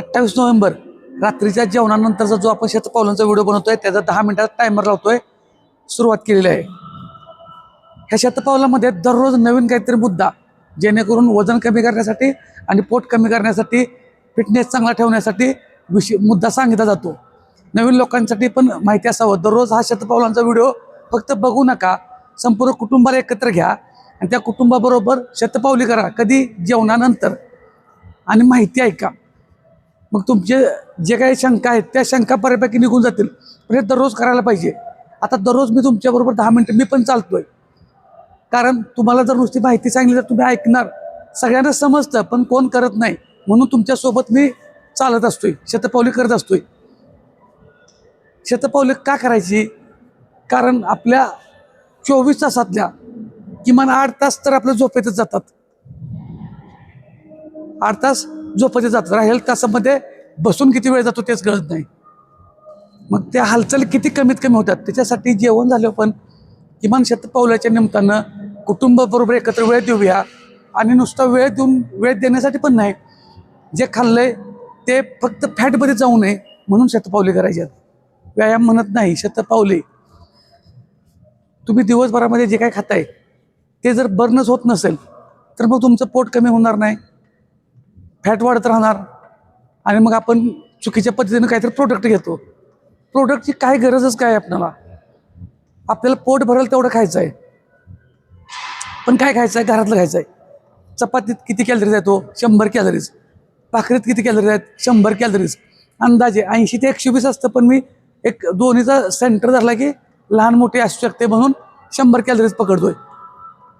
अठ्ठावीस नोव्हेंबर रात्रीच्या जेवणानंतरचा जो आपण शेतपावलांचा व्हिडिओ बनवतोय त्याचा दहा मिनिटाचा टायमर लावतोय सुरुवात केलेली आहे. ह्या शतपावलामध्ये दररोज नवीन काहीतरी मुद्दा जेणेकरून वजन कमी करण्यासाठी आणि पोट कमी करण्यासाठी फिटनेस चांगला ठेवण्यासाठी विषय मुद्दा सांगितला जातो. नवीन लोकांसाठी पण माहिती असावं. दररोज हा शतपावलांचा व्हिडिओ फक्त बघू नका संपूर्ण कुटुंबाला एकत्र घ्या आणि त्या कुटुंबाबरोबर शतपावली करा. कधी? जेवणानंतर. आणि माहिती ऐका. मग तुमचे जे काही शंका आहेत त्या शंका बऱ्यापैकी निघून जातील. पण हे दररोज करायला पाहिजे. आता दररोज मी तुमच्याबरोबर दहा मिनटं मी पण चालतोय. कारण तुम्हाला जर नुसती माहिती सांगली तर तुम्ही ऐकणार. सगळ्यांना समजतं पण कोण करत नाही. म्हणून तुमच्यासोबत मी चालत असतोय. शतपावली करत असतोय. शतपावली का करायची? कारण आपल्या चोवीस तासातल्या किमान आठ तास तर आपल्या झोपेतच जातात. आठ तास झोपते जातात राहील तासामध्ये बसून किती वेळ जातो तेच कळत नाही. मग त्या हालचाली किती कमीत कमी होतात त्याच्यासाठी जेवण झालं पण किमान शतपावलाच्या निमित्तानं कुटुंबाबरोबर एकत्र वेळ देऊया आणि नुसता वेळ देऊन वेळ देण्यासाठी पण नाही. जे खाल्लंय ते फक्त फॅटमध्ये जाऊ नये म्हणून शतपावले करायच्यात व्यायाम म्हणत नाही शतपावले तुम्ही दिवसभरामध्ये जे काय खाताय ते जर बर्नच होत नसेल तर मग तुमचं पोट कमी होणार नाही. फॅट वाढत राहणार. आणि मग आपण चुकीच्या पद्धतीनं काहीतरी प्रोडक्ट घेतो. प्रोडक्टची काय गरजच काय आपल्याला? आपल्याला पोट भरेल तेवढं खायचं आहे पण काय खायचं आहे घरातलं खायचं आहे चपातीत किती कॅलरीज आहे तो? शंभर कॅलरीज भाकरीत किती कॅलरीज आहेत? शंभर कॅलरीज अंदाजे ऐंशी ते एकशे वीस असतं पण मी एक दोन्हीचा सेंटर धरला की लहान मोठे असू शकते म्हणून शंभर कॅलरीज पकडतोय.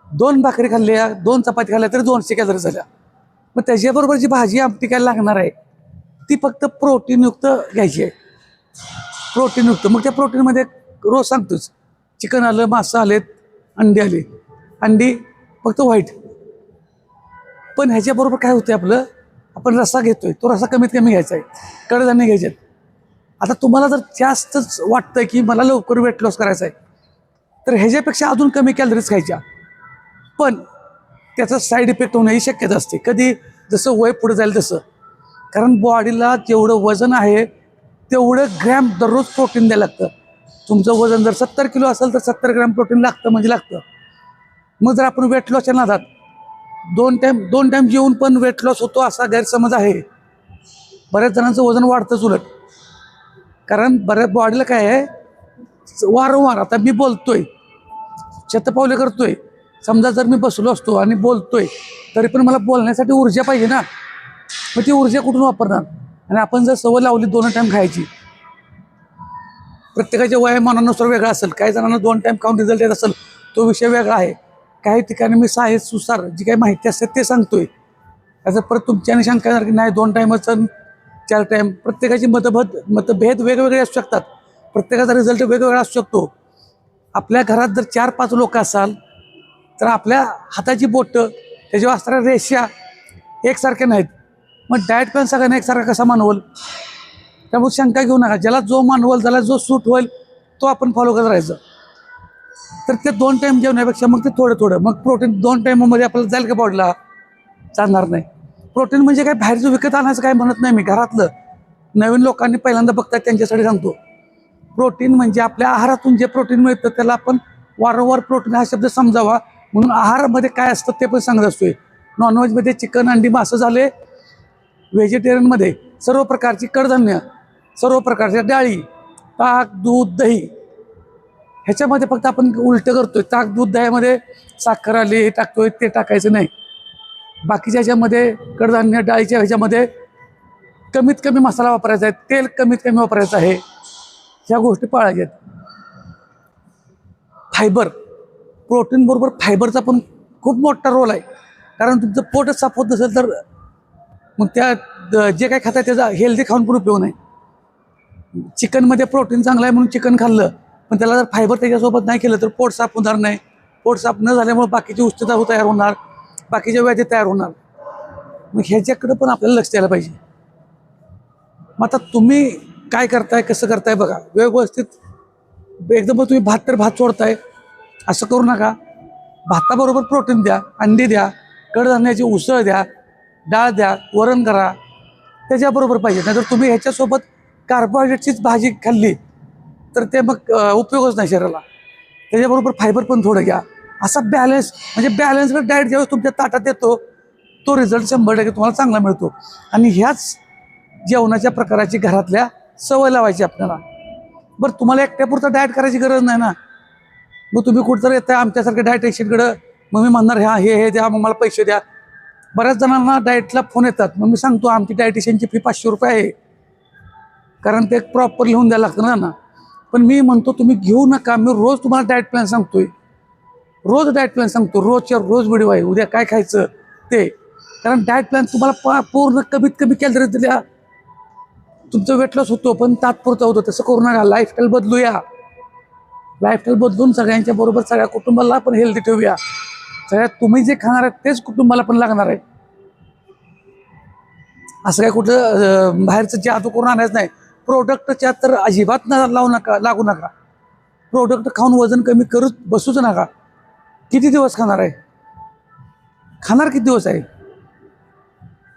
दोन भाकरी खाल्ल्या दोन चपाती खाल्ल्या तरी दोनशे कॅलरीज झाल्या. मग त्याच्याबरोबर जी भाजी आमटी काय लागणार आहे ती फक्त प्रोटीनयुक्त घ्यायची आहे. प्रोटीनयुक्त. मग त्या प्रोटीनमध्ये रोज सांगतोच चिकन आलं मासं आलेत अंडी आली. अंडी फक्त व्हाईट. पण ह्याच्याबरोबर काय होतं आपलं आपण रस्सा घेतोय तो रस्सा कमीत कमी घ्यायचा आहे कडधान्य घ्यायचे आहेत. आता तुम्हाला जर जास्तच वाटतंय की मला लवकर वेट लॉस करायचा आहे तर ह्याच्यापेक्षा अजून कमी कॅलरीज खायच्या. पण त्याचा साईड इफेक्ट होण्याची शक्यता असते. कधी जसं वय पुढे जाईल तसं. कारण बॉडीला जेवढं वजन आहे तेवढं ग्रॅम दररोज प्रोटीन द्यायला लागतं. तुमचं वजन जर सत्तर किलो असेल तर सत्तर ग्रॅम प्रोटीन लागतं म्हणजे लागतं. मग जर आपण वेट लॉसच्या नादात दोन टाईम दोन टाईम जेवून पण वेट लॉस होतो असा गैरसमज आहे. बऱ्याच जणांचं वजन वाढतंच उलट. कारण बऱ्याच बॉडीला काय आहे वारंवार आता मी बोलतोय शतपावले करतोय. समजा जर मी बसलो असतो आणि बोलतोय तरी पण मला बोलण्यासाठी ऊर्जा पाहिजे ना. मग ती ऊर्जा कुठून वापरणार? आणि आपण जर सवय लावली दोन टाईम खायची प्रत्येकाच्या वयामानानुसार वेगळा असेल काही जणांना दोन टाईम खाऊन रिझल्ट येत असेल तो विषय वेगळा आहे. काही ठिकाणी मी सायन्सनुसार जी काही माहिती असते ते सांगतोय. त्याचं परत तुमच्या आणि शंका येणार की नाही दोन टाईमच चार टाईम प्रत्येकाची मतभेद मतभेद वेगवेगळे असू शकतात. प्रत्येकाचा रिझल्ट वेगवेगळा असू शकतो. आपल्या घरात जर चार पाच लोक असाल तर आपल्या हाताची बोटं त्याच्यावर असणाऱ्या रेषा एकसारख्या नाहीत. मग डाएट प्लॅन सगळ्यांना एकसारखा कसा मानवल? त्यामुळे शंका घेऊ नका. ज्याला जो मानवल त्याला जो सूट होईल तो आपण फॉलो करत राहायचं. तर ते दोन टाईम जेवण्यापेक्षा मग ते थोडं थोडं. मग प्रोटीन दोन टाईममध्ये आपल्याला जाईल का बॉडीला चालणार नाही. प्रोटीन म्हणजे काय? बाहेरचं विकत आणायचं काय म्हणत नाही मी. घरातलं. नवीन लोकांनी पहिल्यांदा बघतात त्यांच्यासाठी सांगतो. प्रोटीन म्हणजे आपल्या आहारातून जे प्रोटीन मिळतं त्याला आपण वारंवार प्रोटीन हा शब्द समजावा. म्हणून आहारामध्ये काय असतं ते पण सांगत असतोय. नॉनव्हेजमध्ये चिकन अंडी मासं झाले. व्हेजिटेरियनमध्ये सर्व प्रकारची कडधान्य सर्व प्रकारच्या डाळी ताक दूध दही. ह्याच्यामध्ये फक्त आपण उलटं करतोय. ताक दूध दह्यामध्ये साखर आली हे टाकतोय ते टाकायचं नाही. बाकीच्या ह्याच्यामध्ये कडधान्य डाळीच्या ह्याच्यामध्ये कमीत कमी मसाला वापरायचा आहे तेल कमीत कमी वापरायचं आहे. ह्या गोष्टी पाळायच्या आहेत. फायबर प्रोटीनबरोबर फायबरचा पण खूप मोठा रोल आहे. कारण तुमचं पोटच साफ होत नसेल तर मग त्या द- जे काय खाताय त्याचा हेल्दी खाऊन पण उपयोग नाही. चिकनमध्ये प्रोटीन चांगलं आहे म्हणून चिकन खाल्लं पण त्याला जर फायबर त्याच्यासोबत नाही केलं तर पोट साफ होणार नाही. पोट साफ न झाल्यामुळे बाकीची उष्णता तयार होणार बाकीच्या व्याधी तयार होणार. मग ह्याच्याकडं पण आपल्याला लक्ष द्यायला पाहिजे. मग आता तुम्ही काय करताय कसं करताय बघा. व्यवस्थित एकदम तुम्ही भात तर भात सोडताय. असं करू नका. भाताबरोबर प्रोटीन द्या अंडी द्या कडधान्याची उसळ द्या डाळ द्या वरण करा. त्याच्याबरोबर पाहिजे. नाहीतर तुम्ही ह्याच्यासोबत कार्बोहायड्रेटचीच भाजी खाल्ली तर ते मग उपयोगच नाही शरीराला. त्याच्याबरोबर फायबर पण थोडं घ्या. असा बॅलन्स म्हणजे बॅलन्सवर डाएट ज्यावेळेस तुमच्या ताटात येतो तो रिझल्ट शंभर टक्के तुम्हाला चांगला मिळतो. आणि ह्याच जेवणाच्या प्रकाराची घरातल्या सवय लावायची आपल्याला. बरं तुम्हाला एकट्यापुरता डाएट करायची गरज नाही ना? मग तुम्ही कुठंतरी येताय आमच्यासारख्या डायटेशनकडं मग मी म्हणणार ह्या हे हे द्या मग मला पैसे द्या. बऱ्याच जणांना डाएटला फोन येतात. मग मी सांगतो आमची डायटिशियनची फी पाचशे रुपये आहे. कारण ते प्रॉपर लिहून द्यायला लागतं ना ना. पण मी म्हणतो तुम्ही घेऊ नका. मी रोज तुम्हाला डाएट प्लॅन सांगतोय. रोज डाएट प्लॅन सांगतो. रोजच्या रोज व्हिडिओ आहे. उद्या काय खायचं? ते. कारण डाएट प्लॅन तुम्हाला पा पूर्ण कमीत कमी कॅलरीज दिल्या तुमचं वेट लॉस होतो पण तात्पुरतं होतं. तसं करू नका. लाईफस्टाईल बदलूया. लाईफस्टाईल बदलून सगळ्यांच्या बरोबर सगळ्या कुटुंबाला पण हेल्दी ठेवूया. सगळ्यात तुम्ही जे खाणार आहे तेच कुटुंबाला पण लागणार आहे. असं काय कुठं बाहेरचं जादू करून आणायचं नाही. प्रोडक्टच्या तर अजिबात न लावू नका लागू नका. प्रोडक्ट खाऊन वजन कमी करूच बसूच नका. किती दिवस खाणार आहे? खाणार किती दिवस आहे?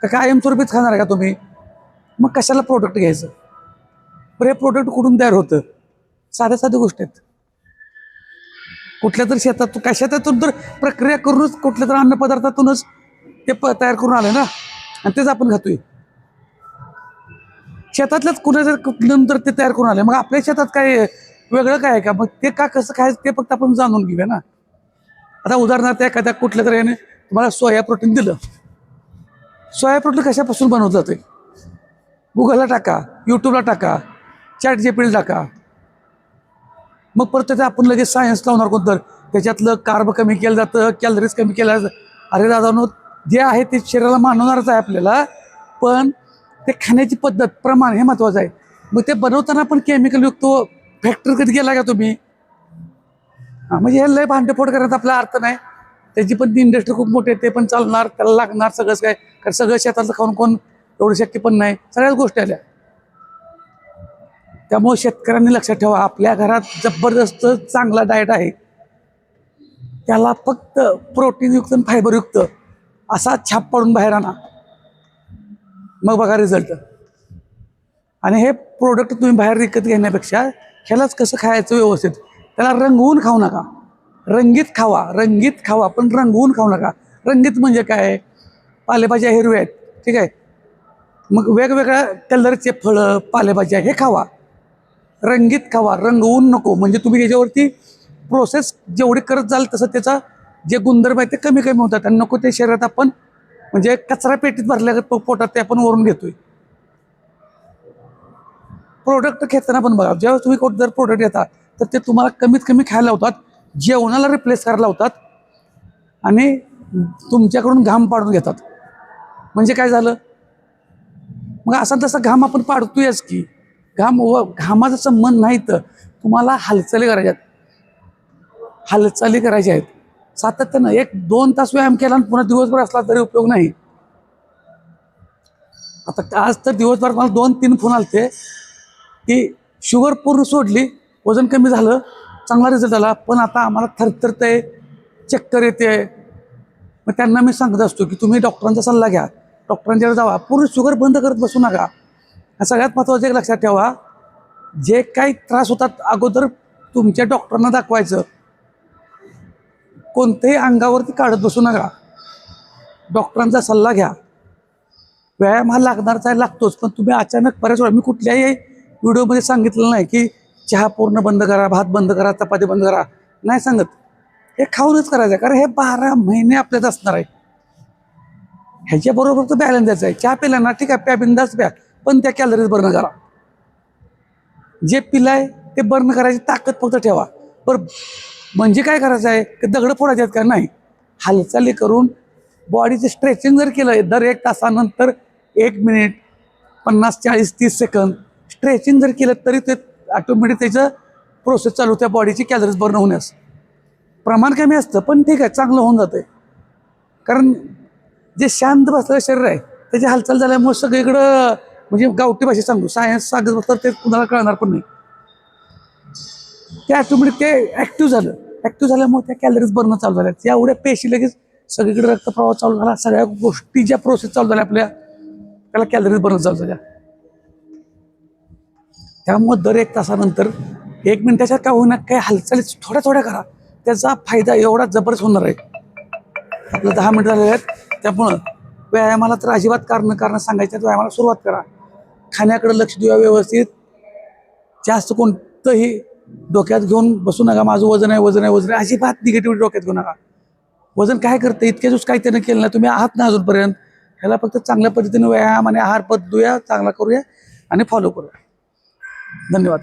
का कायमस्वरूपीच खाणार आहे का तुम्ही? मग कशाला प्रोडक्ट घ्यायचं? बरं हे प्रोडक्ट कुठून तयार होतं? साध्या साध्या गोष्टी आहेत. कुठल्या तरी शेतात शेतातून तर प्रक्रिया करूनच कुठल्या तर अन्नपदार्थातूनच ते प तयार करून आलं ना. आणि तेच आपण खातोय. शेतातल्याच कुणाच्या कुठलं तर ते तयार करून आले मग आपल्या शेतात काय वेगळं काय आहे का? मग ते का कसं खायचं ते फक्त आपण जाणून घेऊया ना. आता उदाहरणार्थ एखाद्या कुठल्या तरी याने तुम्हाला सोया प्रोटीन दिलं. सोया प्रोटीन कशापासून बनवलं जाते गुगलला टाका यूट्यूबला टाका चॅट जेपीला टाका. मग परत त्याचं आपण लगेच सायन्स लावणार कोणतं त्याच्यातलं कार्ब कमी केलं जातं कॅलरीज कमी केल्या जातं अरे दादा जे आहे ते शरीराला मानवणारच आहे आपल्याला. पण ते खाण्याची पद्धत प्रमाण हे महत्त्वाचं आहे. मग ते बनवताना पण केमिकलयुक्त फॅक्टरी कधी गेला का तुम्ही? हां म्हणजे हे लय भांडेफोड करण्यात आपला अर्थ नाही. त्याची पण ती इंडस्ट्री खूप मोठी आहे ते पण चालणार त्याला लागणार सगळंच काय. कारण सगळं शेतातलं खाऊन कोण एवढं शक्य पण नाही. सगळ्याच गोष्टी आल्या. त्यामुळे शेतकऱ्यांनी लक्षात ठेवा आपल्या घरात जबरदस्त चांगला डाएट आहे. त्याला फक्त प्रोटीनयुक्त आणि फायबरयुक्त असा छाप पाडून बाहेर आणा. मग बघा रिझल्ट आणि हे प्रोडक्ट तुम्ही बाहेर विकत घेण्यापेक्षा ह्यालाच कसं खायचं व्यवस्थित? त्याला रंगवून खाऊ नका. रंगीत खावा रंगीत खावा पण रंगवून खाऊ नका. रंगीत म्हणजे काय? पालेभाज्या हिरव्या आहेत ठीक आहे? मग वेगवेगळ्या कलरचे फळं पालेभाज्या हे खावा. रंगीत खावा रंगवून नको. म्हणजे तुम्ही त्याच्यावरती प्रोसेस जेवढी करत जाल तसं त्याचा जे गुणधर्म आहे ते कमी कमी होतात. आणि नको ते शरीरात आपण म्हणजे कचरा पेटीत भरल्या पोटात ते आपण वरून घेतोय. प्रोडक्ट घेताना पण बघा जेव्हा तुम्ही कोणतं जर प्रोडक्ट घेता तर ते तुम्हाला कमीत कमी खायला होतात जेवणाला रिप्लेस करायला होतात आणि तुमच्याकडून घाम पाडून घेतात. म्हणजे काय झालं? मग असा तसा घाम आपण पाडतोयच की. घाम व घामाचं संबंध नाही तर तुम्हाला हालचाली करायच्या आहेत. हालचाली करायच्या आहेत. सातत्यानं एक दोन तास व्यायाम केला आणि पुन्हा दिवसभर असला तरी उपयोग नाही. आता आज तर दिवसभर मला दोन तीन फोन आलते की शुगर पूर्ण सोडली वजन कमी झालं चांगला रिझल्ट आला. पण आता आम्हाला थरथरतंय चक्कर येते. मग त्यांना मी सांगत असतो की तुम्ही डॉक्टरांचा सल्ला घ्या. डॉक्टरांच्याकडे जावा. पूर्ण शुगर बंद करत बसू नका. सगळ्यात महत्त्वाचं एक लक्षात ठेवा जे काही त्रास होतात अगोदर तुमच्या डॉक्टरांना दाखवायचं. कोणत्याही अंगावरती काढत बसू नका. डॉक्टरांचा सल्ला घ्या. व्यायाम हा लागणारच आहे लागतोच पण तुम्ही अचानक बऱ्याच वेळा मी कुठल्याही व्हिडिओमध्ये सांगितलं नाही की चहा पूर्ण बंद करा भात बंद करा चपाती बंद करा. नाही सांगत. हे खाऊनच करायचं आहे कारण हे बारा महिने आपल्यात असणार आहे. ह्याच्याबरोबर तर बॅलन्स द्यायचा आहे. चहा प्याला ना ठीक आहे प्या बिंदाच प्या. पण त्या कॅलरीज बर्न करा. जे पिलाय ते बर्न करायची ताकद फक्त ठेवा. बरं म्हणजे काय करायचं आहे? की दगडं फोडायचे आहेत का? नाही. हालचाली करून बॉडीचं स्ट्रेचिंग जर केलं दर एक तासानंतर एक मिनिट पन्नास चाळीस तीस सेकंद स्ट्रेचिंग जर केलं तरी ते ऑटोमॅटिक त्याचं प्रोसेस चालू त्या बॉडीची कॅलरीज बर्न होण्यास. प्रमाण कमी असतं पण ठीक आहे चांगलं होऊन जातं आहे कारण जे शांत बसलेलं शरीर आहे त्याची हालचाल झाल्यामुळे सगळीकडं म्हणजे गावठी भाषेत सांगतो. सायन्स सांगत तर ते कुणाला कळणार पण नाही. त्या ऑटोमॅटिक ते ॲक्टिव्ह झालं. ॲक्टिव्ह झाल्यामुळे त्या कॅलरीज बर्न चालू झाल्या एवढ्या पेशी लगेच सगळीकडे रक्तप्रवाह चालू झाला. सगळ्या गोष्टी ज्या प्रोसेस चालू झाल्या आपल्या त्याला कॅलरीज बनत चालू झाल्या. त्यामुळं दर एक तासानंतर एक मिनिटाच्या का होईना काही हालचाली थोड्या थोड्या करा. त्याचा फायदा एवढा जबरदस्त होणार आहे. आपलं दहा मिनिटं झालेले आहेत. त्यामुळं व्यायामाला तर अजिबात कारण कारण सांगायचं व्यायामाला सुरुवात करा. खाण्याकडे लक्ष देऊया व्यवस्थित. जास्त कोणतंही डोक्यात घेऊन बसू नका. माझं वजन आहे वजन आहे वजन आहे. अशी बात निगेटिव्ह डोक्यात घेऊ नका. वजन काय करतं? इतक्या दिवस काही त्यानं केलं नाही. तुम्ही आहात ना अजूनपर्यंत. ह्याला फक्त चांगल्या पद्धतीने व्यायाम आणि आहार पद्धती चांगला करूया आणि फॉलो करूया. धन्यवाद.